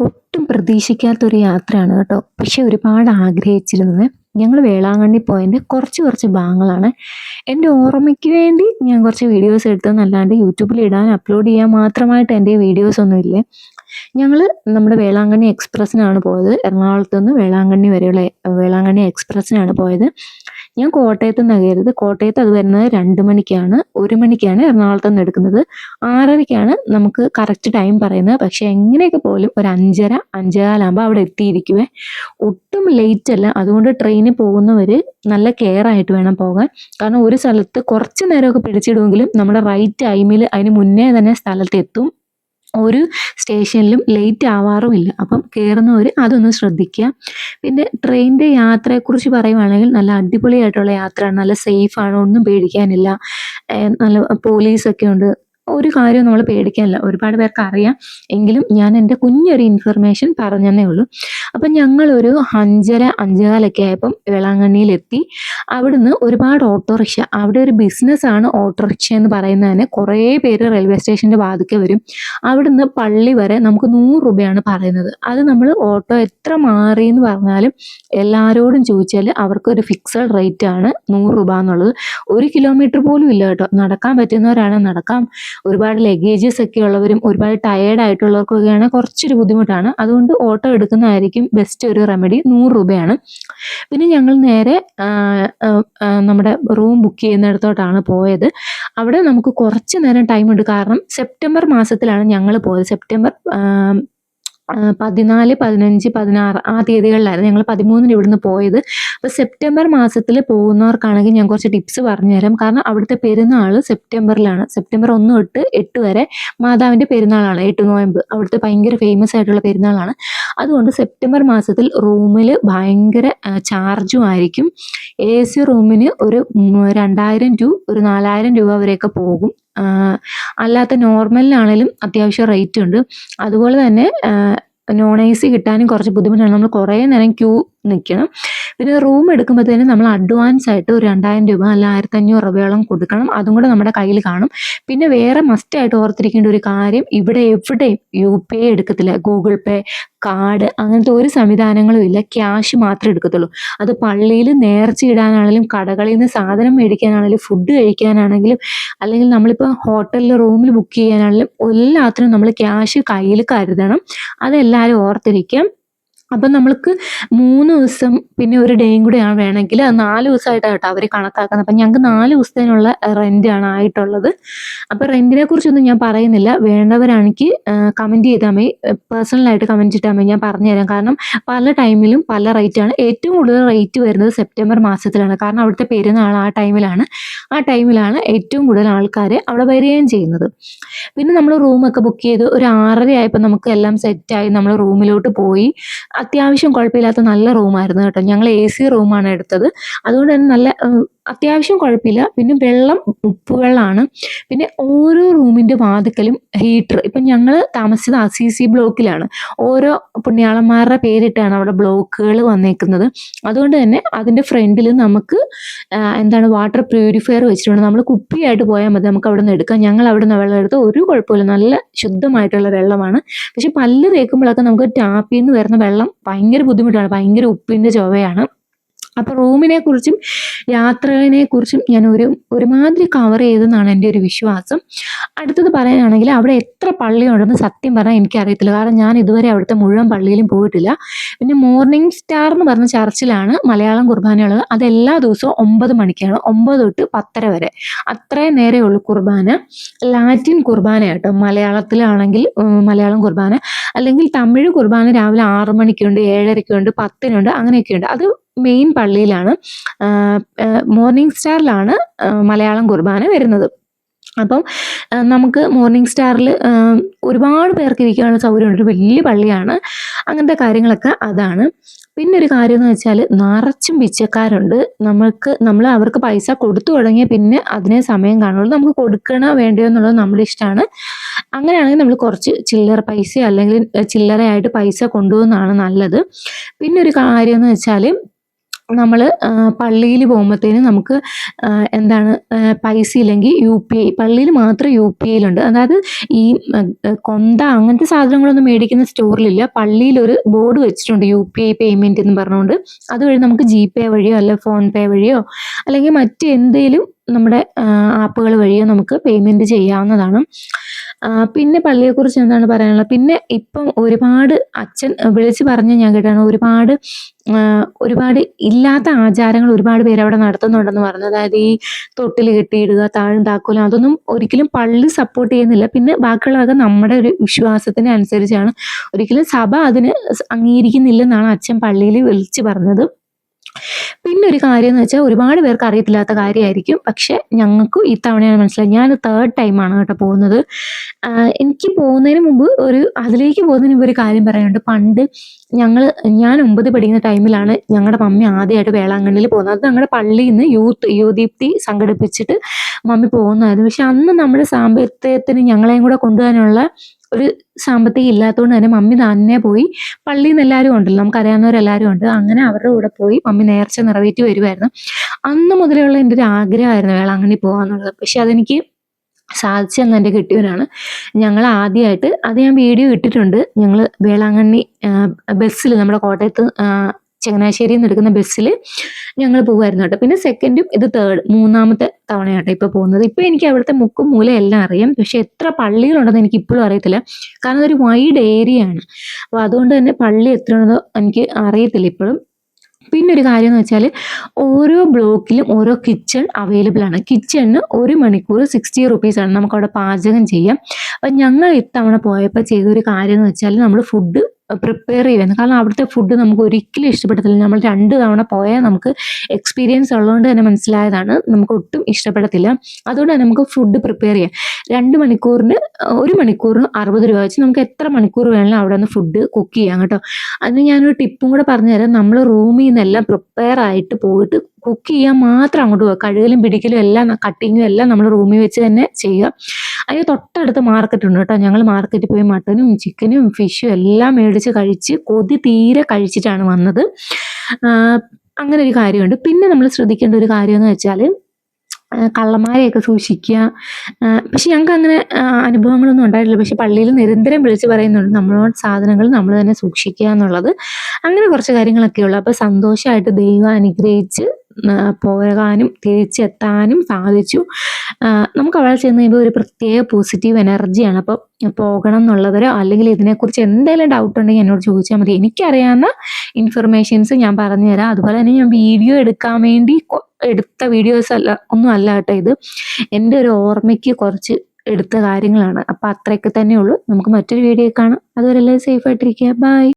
ഒട്ടും പ്രതീക്ഷിക്കാത്തൊരു യാത്രയാണ് കേട്ടോ. പക്ഷെ ഒരുപാട് ആഗ്രഹിച്ചിരുന്നത്. ഞങ്ങൾ വേളാങ്കണ്ണി പോയതിന്റെ കുറച്ച് കുറച്ച് ഭാഗങ്ങളാണ്. എന്റെ ഓർമ്മയ്ക്ക് വേണ്ടി ഞാൻ കുറച്ച് വീഡിയോസ് എടുത്തതെന്നല്ലാണ്ട് യൂട്യൂബിൽ ഇടാൻ അപ്ലോഡ് ചെയ്യാൻ മാത്രമായിട്ട് എന്റെ വീഡിയോസ് ഒന്നുമില്ലേ. ഞങ്ങൾ നമ്മുടെ വേളാങ്കണ്ണി എക്സ്പ്രസ്സിനാണ് പോയത്. എറണാകുളത്ത് നിന്ന് വേളാങ്കണ്ണി വരെയുള്ള വേളാങ്കണ്ണി എക്സ്പ്രസ്സിനാണ് പോയത്. ഞാൻ കോട്ടയത്ത് നിന്ന് കയറിയത്. കോട്ടയത്ത് അത് വരുന്നത് രണ്ട് മണിക്കാണ്. ഒരു മണിക്കാണ് എറണാകുളത്ത് നിന്ന് എടുക്കുന്നത്. ആറരയ്ക്കാണ് നമുക്ക് കറക്റ്റ് ടൈം പറയുന്നത്. പക്ഷേ എങ്ങനെയൊക്കെ പോലും ഒരു അഞ്ചര അഞ്ചേകാലാകുമ്പോൾ അവിടെ എത്തിയിരിക്കുവേ. ഒട്ടും ലേറ്റ് അല്ല. അതുകൊണ്ട് ട്രെയിനിൽ പോകുന്നവർ നല്ല കെയർ ആയിട്ട് വേണം പോകാൻ. കാരണം ഒരു സ്ഥലത്ത് കുറച്ച് നേരമൊക്കെ പിടിച്ചിടുമെങ്കിലും നമ്മുടെ റൈറ്റ് ടൈമിൽ അതിന് മുന്നേ തന്നെ സ്ഥലത്ത് എത്തും ഒരു സ്റ്റേഷനിലും ലേറ്റ് ആവാറുമില്ല. അപ്പം കയറുന്നവർ അതൊന്ന് ശ്രദ്ധിക്കുക. പിന്നെ ട്രെയിനിന്റെ യാത്രയെക്കുറിച്ച് പറയുവാണെങ്കിൽ നല്ല അടിപൊളിയായിട്ടുള്ള യാത്രയാണ്. നല്ല സേഫാണ് ഒന്നും പേടിക്കാനില്ല. നല്ല പോലീസൊക്കെ ഉണ്ട്. ഒരു കാര്യവും നമ്മൾ പേടിക്കാനില്ല ഒരുപാട് പേർക്ക് അറിയാം എങ്കിലും ഞാൻ എന്റെ കുഞ്ഞൊരു ഇൻഫർമേഷൻ പറഞ്ഞതേ ഉള്ളൂ. അപ്പം ഞങ്ങളൊരു അഞ്ചര അഞ്ചേകാലൊക്കെ ആയപ്പം വേളാങ്കണ്ണിയിലെത്തി. അവിടുന്ന് ഒരുപാട് ഓട്ടോറിക്ഷ അവിടെ ഒരു ബിസിനസ്സാണ് ഓട്ടോറിക്ഷ എന്ന് പറയുന്നതിന് കുറേ പേര് റെയിൽവേ സ്റ്റേഷന്റെ വാതിക്കെ വരും. അവിടുന്ന് പള്ളി വരെ നമുക്ക് നൂറ് രൂപയാണ് പറയുന്നത്. അത് നമ്മൾ ഓട്ടോ എത്ര മാറി എന്ന് പറഞ്ഞാലും എല്ലാവരോടും ചോദിച്ചാൽ അവർക്കൊരു ഫിക്സഡ് റേറ്റ് ആണ് നൂറ് രൂപ എന്നുള്ളത്. ഒരു കിലോമീറ്റർ പോലും ഇല്ല കേട്ടോ. നടക്കാൻ പറ്റുന്നവരാണ് നടക്കാം ഒരുപാട് ലഗേജസ് ഒക്കെ ഉള്ളവരും ഒരുപാട് ടയേർഡ് ആയിട്ടുള്ളവർക്കൊക്കെയാണ് കുറച്ചൊരു ബുദ്ധിമുട്ടാണ്. അതുകൊണ്ട് ഓട്ടോ എടുക്കുന്നതായിരിക്കും ബെസ്റ്റ് ഒരു റെമഡി നൂറ് രൂപയാണ്. പിന്നെ ഞങ്ങൾ നേരെ നമ്മുടെ റൂം ബുക്ക് ചെയ്യുന്നിടത്തോട്ടാണ് പോയത്. അവിടെ നമുക്ക് കുറച്ച് നേരം ടൈം ഉണ്ട്. കാരണം സെപ്റ്റംബർ മാസത്തിലാണ് ഞങ്ങൾ പോയത്. സെപ്റ്റംബർ പതിനാല് പതിനഞ്ച് പതിനാറ് ആ തീയതികളിലായിരുന്നു ഞങ്ങൾ പതിമൂന്നിന് ഇവിടുന്ന് പോയത്. അപ്പോൾ സെപ്റ്റംബർ മാസത്തിൽ പോകുന്നവർക്കാണെങ്കിൽ ഞാൻ കുറച്ച് ടിപ്സ് പറഞ്ഞു പറഞ്ഞുതരാം. കാരണം അവിടുത്തെ പെരുന്നാൾ സെപ്റ്റംബറിലാണ്. സെപ്റ്റംബർ ഒന്ന് തൊട്ട് എട്ട് വരെ മാതാവിന്റെ പെരുന്നാളാണ്. എട്ട് നോയമ്പ്. അവിടുത്തെ ഭയങ്കര ഫേമസ് ആയിട്ടുള്ള പെരുന്നാളാണ്. അതുകൊണ്ട് സെപ്റ്റംബർ മാസത്തിൽ റൂമിൽ ഭയങ്കര ചാർജും ആയിരിക്കും. എ സി റൂമിന് ഒരു രണ്ടായിരം ടു ഒരു നാലായിരം രൂപ വരെയൊക്കെ പോകും. അല്ലാത്ത നോർമലിനാണേലും അത്യാവശ്യം റേറ്റ് ഉണ്ട്. അതുപോലെ തന്നെ നോൺ എ സി കിട്ടാനും കുറച്ച് ബുദ്ധിമുട്ടാണ്. നമ്മൾ കുറേ നേരം ക്യൂ നിൽക്കണം. പിന്നെ റൂം എടുക്കുമ്പോഴത്തേനും നമ്മൾ അഡ്വാൻസ് ആയിട്ട് ഒരു രണ്ടായിരം രൂപ അല്ല ആയിരത്തഞ്ഞൂറ് രൂപയോളം കൊടുക്കണം. അതും കൂടെ നമ്മുടെ കയ്യിൽ കാണും. പിന്നെ വേറെ മസ്റ്റ് ആയിട്ട് ഓർത്തിരിക്കേണ്ട ഒരു കാര്യം ഇവിടെ എവിടെയും യു പി ഐ എടുക്കത്തില്ല. ഗൂഗിൾ പേ കാർഡ് അങ്ങനത്തെ ഒരു സംവിധാനങ്ങളും ഇല്ല. ക്യാഷ് മാത്രമേ എടുക്കത്തുള്ളൂ. അത് പള്ളിയിൽ നേർച്ച ഇടാനാണെങ്കിലും കടകളിൽ നിന്ന് സാധനം മേടിക്കാനാണെങ്കിലും ഫുഡ് കഴിക്കാനാണെങ്കിലും അല്ലെങ്കിൽ നമ്മളിപ്പോൾ ഹോട്ടലിൽ റൂമിൽ ബുക്ക് ചെയ്യാനാണെങ്കിലും എല്ലാത്തിനും നമ്മൾ ക്യാഷ് കയ്യിൽ കരുതണം. അതെല്ലാവരും ഓർത്തിരിക്കാം. അപ്പം നമ്മൾക്ക് മൂന്ന് ദിവസം പിന്നെ ഒരു ഡേയും കൂടെയാണ് വേണമെങ്കിൽ അത് നാല് ദിവസമായിട്ടാണ് കേട്ടോ അവർ കണക്കാക്കുന്നത്. അപ്പം ഞങ്ങൾക്ക് നാല് ദിവസത്തിനുള്ള റെന്റാണ് ആയിട്ടുള്ളത്. അപ്പോൾ റെന്റിനെ കുറിച്ചൊന്നും ഞാൻ പറയുന്നില്ല. വേണ്ടവരാണെങ്കിൽ കമന്റ് ചെയ്താൽ മതി. പേഴ്സണലായിട്ട് കമന്റ് ചെയ്താൽ മതി. ഞാൻ പറഞ്ഞുതരാം കാരണം പല ടൈമിലും പല റേറ്റാണ് ഏറ്റവും കൂടുതൽ റേറ്റ് വരുന്നത് സെപ്റ്റംബർ മാസത്തിലാണ്. കാരണം അവിടുത്തെ പെരുന്നാൾ ആ ടൈമിലാണ് ആ ടൈമിലാണ് ഏറ്റവും കൂടുതൽ ആൾക്കാർ അവിടെ വരികയും ചെയ്യുന്നത്. പിന്നെ നമ്മൾ റൂമൊക്കെ ബുക്ക് ചെയ്ത് ഒരു ആറര ആയപ്പോൾ നമുക്ക് എല്ലാം സെറ്റായി നമ്മൾ റൂമിലോട്ട് പോയി. അത്യാവശ്യം കുഴപ്പമില്ലാത്ത നല്ല റൂമായിരുന്നു കേട്ടോ. ഞങ്ങൾ എ സി റൂമാണ് എടുത്തത്. അതുകൊണ്ട് തന്നെ നല്ല അത്യാവശ്യം കുഴപ്പമില്ല. പിന്നെ വെള്ളം ഉപ്പ് വെള്ളമാണ് പിന്നെ ഓരോ റൂമിന്റെ വാതുക്കലും ഹീറ്റർ. ഇപ്പം ഞങ്ങൾ താമസിച്ചത് ആർ സി സി ബ്ലോക്കിലാണ്. ഓരോ പുണ്യാളന്മാരുടെ പേരിട്ടാണ് അവിടെ ബ്ലോക്കുകൾ വന്നേക്കുന്നത്. അതുകൊണ്ട് തന്നെ അതിന്റെ ഫ്രണ്ടിൽ നമുക്ക് എന്താണ് വാട്ടർ പ്യൂരിഫയർ വെച്ചിട്ടുണ്ട്. നമ്മൾ കുപ്പിയായിട്ട് പോയാൽ മതി. നമുക്ക് അവിടെ നിന്ന് എടുക്കാം. ഞങ്ങൾ അവിടെ നിന്ന് വെള്ളം എടുത്ത് ഒരു കുഴപ്പമില്ല. നല്ല ശുദ്ധമായിട്ടുള്ള വെള്ളമാണ്. പക്ഷെ പല്ല് തേക്കുമ്പോഴൊക്കെ നമുക്ക് ടാപ്പിൽ നിന്ന് വരുന്ന വെള്ളം ഭയങ്കര ബുദ്ധിമുട്ടാണ്. ഭയങ്കര ഉപ്പിന്റെ ചുവയാണ്. അപ്പോൾ റൂമിനെ കുറിച്ചും യാത്രയെ കുറിച്ചും ഞാൻ ഒരു ഒരുമാതിരി കവർ ചെയ്തെന്നാണ് എന്റെ ഒരു വിശ്വാസം. അടുത്തത് പറയുകയാണെങ്കിൽ അവിടെ എത്ര പള്ളി ഉണ്ടെന്ന് സത്യം പറഞ്ഞാൽ എനിക്കറിയത്തില്ല. കാരണം ഞാൻ ഇതുവരെ അവിടുത്തെ മുഴുവൻ പള്ളിയിലും പോയിട്ടില്ല. പിന്നെ മോർണിംഗ് സ്റ്റാർ എന്ന് പറഞ്ഞ ചർച്ചിലാണ് മലയാളം കുർബാനയുള്ളത്. അത് എല്ലാ ദിവസവും ഒമ്പത് മണിക്കാണ്. ഒമ്പത് തൊട്ട് പത്തര വരെ. അത്രയും നേരെ ഉള്ളൂ കുർബാന. ലാറ്റിൻ കുർബാന കേട്ടോ. മലയാളത്തിലാണെങ്കിൽ മലയാളം കുർബാന. അല്ലെങ്കിൽ തമിഴ് കുർബാന രാവിലെ ആറ് മണിക്കുണ്ട് ഏഴരയ്ക്കുണ്ട് പത്തിനുണ്ട് അങ്ങനെയൊക്കെയുണ്ട്. അത് മെയിൻ പള്ളിയിലാണ്. മോർണിംഗ് സ്റ്റാറിലാണ് മലയാളം കുർബാന വരുന്നത്. അപ്പം നമുക്ക് മോർണിംഗ് സ്റ്റാറിൽ ഒരുപാട് പേർക്ക് ഇരിക്കാനുള്ള സൗകര്യമുണ്ട്. ഒരു വലിയ പള്ളിയാണ്. അങ്ങനത്തെ കാര്യങ്ങളൊക്കെ അതാണ്. പിന്നെ ഒരു കാര്യം എന്ന് വെച്ചാൽ നിറച്ചും പിച്ചക്കാരുണ്ട്. നമ്മൾക്ക് നമ്മൾ അവർക്ക് പൈസ കൊടുത്തു തുടങ്ങിയ പിന്നെ അതിനെ സമയം കാണുള്ളൂ. നമുക്ക് കൊടുക്കണോ വേണ്ടയോ എന്നുള്ളത് നമ്മുടെ ഇഷ്ടമാണ്. അങ്ങനെയാണെങ്കിൽ നമ്മൾ കുറച്ച് ചില്ലറ പൈസ അല്ലെങ്കിൽ ചില്ലറയായിട്ട് പൈസ കൊണ്ടുപോകുന്നതാണ് നല്ലത്. പിന്നെ ഒരു കാര്യം എന്ന് വെച്ചാൽ നമ്മൾ പള്ളിയിൽ പോകുമ്പോഴത്തേനും നമുക്ക് എന്താണ് പൈസ ഇല്ലെങ്കിൽ യു പി ഐ പള്ളിയിൽ മാത്രം യു പി ഐയിലുണ്ട് അതായത് ഈ കൊന്ത അങ്ങനത്തെ സാധനങ്ങളൊന്നും മേടിക്കുന്ന സ്റ്റോറിലില്ല. പള്ളിയിലൊരു ബോർഡ് വെച്ചിട്ടുണ്ട് യു പി ഐ പേയ്മെന്റ് എന്ന് പറഞ്ഞുകൊണ്ട്. അതുവഴി നമുക്ക് ജി പേ വഴിയോ അല്ല ഫോൺ പേ വഴിയോ അല്ലെങ്കിൽ മറ്റ് എന്തെങ്കിലും നമ്മുടെ ആപ്പുകൾ വഴിയോ നമുക്ക് പേയ്മെന്റ് ചെയ്യാവുന്നതാണ്. പിന്നെ പള്ളിയെക്കുറിച്ച് എന്താണ് പറയാനുള്ളത്? പിന്നെ ഇപ്പം ഒരുപാട് അച്ഛൻ വിളിച്ച് പറഞ്ഞ് ഞാൻ കേട്ടാണ് ഒരുപാട് ഒരുപാട് ഇല്ലാത്ത ആചാരങ്ങൾ ഒരുപാട് പേര് അവിടെ നടത്തുന്നുണ്ടെന്ന് പറഞ്ഞു. അതായത് ഈ തൊട്ടിൽ കെട്ടിയിടുക താഴും താക്കോലും അതൊന്നും ഒരിക്കലും പള്ളി സപ്പോർട്ട് ചെയ്യുന്നില്ല. പിന്നെ ബാക്കിയുള്ളതൊക്കെ നമ്മുടെ ഒരു വിശ്വാസത്തിന് അനുസരിച്ചാണ് ഒരിക്കലും സഭ അതിന് അംഗീകരിക്കുന്നില്ലെന്നാണ് അച്ഛൻ പള്ളിയിൽ വിളിച്ച് പറഞ്ഞത്. പിന്നെ ഒരു കാര്യം എന്ന് വെച്ചാൽ ഒരുപാട് പേർക്ക് അറിയത്തില്ലാത്ത കാര്യമായിരിക്കും പക്ഷെ ഈ തവണയാണ് മനസ്സിലായി ഞാൻ തേർഡ് ടൈമാണ് കേട്ടോ പോകുന്നത്. എനിക്ക് പോകുന്നതിന് മുമ്പ് ഒരു അതിലേക്ക് പോകുന്നതിന് മുമ്പ് ഒരു കാര്യം പറയാനുണ്ട്. പണ്ട് ഞങ്ങൾ ഞാൻ ഒമ്പത് പഠിക്കുന്ന ടൈമിലാണ് ഞങ്ങളുടെ മമ്മി ആദ്യമായിട്ട് വേളാങ്കണ്ണിയിൽ പോകുന്നത്. അത് ഞങ്ങളുടെ പള്ളിയിൽ നിന്ന് യൂത്ത് യുവദീപ്തി സംഘടിപ്പിച്ചിട്ട് മമ്മി പോകുന്നതായിരുന്നു. പക്ഷെ അന്ന് നമ്മുടെ സാമ്പത്തികത്തിന് ഞങ്ങളെയും കൂടെ കൊണ്ടുപോകാനുള്ള ഒരു സാമ്പത്തികം ഇല്ലാത്തതുകൊണ്ട് തന്നെ മമ്മി തന്നെ പോയി പള്ളിയിൽ നിന്ന് എല്ലാവരും ഉണ്ടല്ലോ നമുക്കറിയാവുന്നവരെല്ലാവരും ഉണ്ട്. അങ്ങനെ അവരുടെ കൂടെ പോയി മമ്മി നേർച്ച നിറവേറ്റി വരുമായിരുന്നു അന്ന് മുതലുള്ള എന്റെ ഒരു ആഗ്രഹമായിരുന്നു വേളാങ്കണ്ണി പോകാന്നുള്ളത് പക്ഷെ അതെനിക്ക് സാധിച്ച എന്റെ കെട്ടിയവനാണ്. ഞങ്ങൾ ആദ്യമായിട്ട് അത് ഞാൻ വീഡിയോ ഇട്ടിട്ടുണ്ട്. ഞങ്ങൾ വേളാങ്കണ്ണി ബസ്സിൽ നമ്മുടെ കോട്ടയത്ത് ചങ്ങനാശ്ശേരിയിൽ നിന്ന് എടുക്കുന്ന ബസ്സിൽ ഞങ്ങൾ പോകുമായിരുന്നു കേട്ടോ. പിന്നെ സെക്കൻഡും ഇത് തേർഡ് മൂന്നാമത്തെ തവണയാട്ടോ ഇപ്പോൾ പോകുന്നത്. ഇപ്പോൾ എനിക്ക് അവിടുത്തെ മുക്കും മൂല എല്ലാം അറിയാം. പക്ഷെ എത്ര പള്ളികളുണ്ടെന്ന് എനിക്ക് ഇപ്പോഴും അറിയത്തില്ല. കാരണം അതൊരു വൈഡ് ഏരിയ ആണ്. അപ്പോൾ അതുകൊണ്ട് തന്നെ പള്ളി എത്ര ഉണ്ടോ എനിക്ക് അറിയത്തില്ല ഇപ്പോഴും. പിന്നെ ഒരു കാര്യം എന്ന് വെച്ചാൽ ഓരോ ബ്ലോക്കിലും ഓരോ കിച്ചൺ അവൈലബിൾ ആണ്. കിച്ചണിന് ഒരു മണിക്കൂർ സിക്സ്റ്റി റുപ്പീസ് ആണ്. നമുക്ക് അവിടെ പാചകം ചെയ്യാം. അപ്പം ഞങ്ങൾ ഇത്തവണ പോയപ്പോൾ ചെയ്തൊരു കാര്യം എന്ന് വെച്ചാൽ നമ്മൾ ഫുഡ് പ്രിപ്പയർ ചെയ്യുമായിരുന്നു കാരണം അവിടുത്തെ ഫുഡ് നമുക്ക് ഒരിക്കലും ഇഷ്ടപ്പെടത്തില്ല. നമ്മൾ രണ്ട് തവണ പോയാൽ നമുക്ക് എക്സ്പീരിയൻസ് ഉള്ളതുകൊണ്ട് തന്നെ മനസ്സിലായതാണ്. നമുക്ക് ഒട്ടും ഇഷ്ടപ്പെടത്തില്ല. അതുകൊണ്ട് തന്നെ നമുക്ക് ഫുഡ് പ്രിപ്പയർ ചെയ്യാം. രണ്ട് മണിക്കൂറിന് ഒരു മണിക്കൂറിന് അറുപത് രൂപ വെച്ച് നമുക്ക് എത്ര മണിക്കൂർ വേണമെങ്കിലും അവിടെ നിന്ന് ഫുഡ് കുക്ക് ചെയ്യാം കേട്ടോ. അതിന് ഞാനൊരു ടിപ്പും കൂടെ പറഞ്ഞുതരാം. നമ്മൾ റൂമിൽ നിന്നെല്ലാം പ്രിപ്പയർ ആയിട്ട് പോയിട്ട് കുക്ക് ചെയ്യാൻ മാത്രം അങ്ങോട്ട് പോകുക കഴുകലും പിടിക്കലും എല്ലാം കട്ടിങ്ങും എല്ലാം നമ്മൾ റൂമിൽ വെച്ച് തന്നെ ചെയ്യുക. അതിന് തൊട്ടടുത്ത് മാർക്കറ്റ് ഉണ്ട് കേട്ടോ. ഞങ്ങൾ മാർക്കറ്റിൽ പോയി മട്ടനും ചിക്കനും ഫിഷും എല്ലാം മേടിച്ച് കഴിച്ച് കൊതി തീരെ കഴിച്ചിട്ടാണ് വന്നത്. അങ്ങനെ ഒരു കാര്യമുണ്ട്. പിന്നെ നമ്മൾ ശ്രദ്ധിക്കേണ്ട ഒരു കാര്യം എന്ന് വെച്ചാൽ കള്ളന്മാരെയൊക്കെ സൂക്ഷിക്കുക. പക്ഷെ ഞങ്ങൾക്ക് അങ്ങനെ അനുഭവങ്ങളൊന്നും ഉണ്ടായിട്ടില്ല. പക്ഷെ പള്ളിയിൽ നിരന്തരം വിളിച്ച് പറയുന്നുണ്ട് നമ്മളോട് സാധനങ്ങൾ നമ്മൾ തന്നെ സൂക്ഷിക്കുക എന്നുള്ളത്. അങ്ങനെ കുറച്ച് കാര്യങ്ങളൊക്കെ ഉള്ളു അപ്പോൾ സന്തോഷമായിട്ട് ദൈവം അനുഗ്രഹിച്ച് പോകാനും തിരിച്ചെത്താനും സാധിച്ചു. നമുക്ക് അവിടെ ചെന്ന് കഴിയുമ്പോൾ ഒരു പ്രത്യേക പോസിറ്റീവ് എനർജിയാണ് അപ്പോൾ പോകണം എന്നുള്ളവരോ അല്ലെങ്കിൽ ഇതിനെക്കുറിച്ച് എന്തെങ്കിലും ഡൗട്ട് ഉണ്ടെങ്കിൽ എന്നോട് ചോദിച്ചാൽ മതി. എനിക്കറിയാവുന്ന ഇൻഫർമേഷൻസ് ഞാൻ പറഞ്ഞു തരാം. അതുപോലെ തന്നെ ഞാൻ വീഡിയോ എടുക്കാൻ വേണ്ടി എടുത്ത വീഡിയോസ് അല്ല ഒന്നും അല്ല കേട്ടോ ഇത്. എന്റെ ഒരു ഓർമ്മയ്ക്ക് കുറച്ച് എടുത്ത കാര്യങ്ങളാണ്. അപ്പോൾ അത്രയൊക്കെ തന്നെ ഉള്ളൂ നമുക്ക് മറ്റൊരു വീഡിയോ കാണാം. അതുവരെ എല്ലാവരും സേഫ് ആയിട്ടിരിക്കുക. ബൈ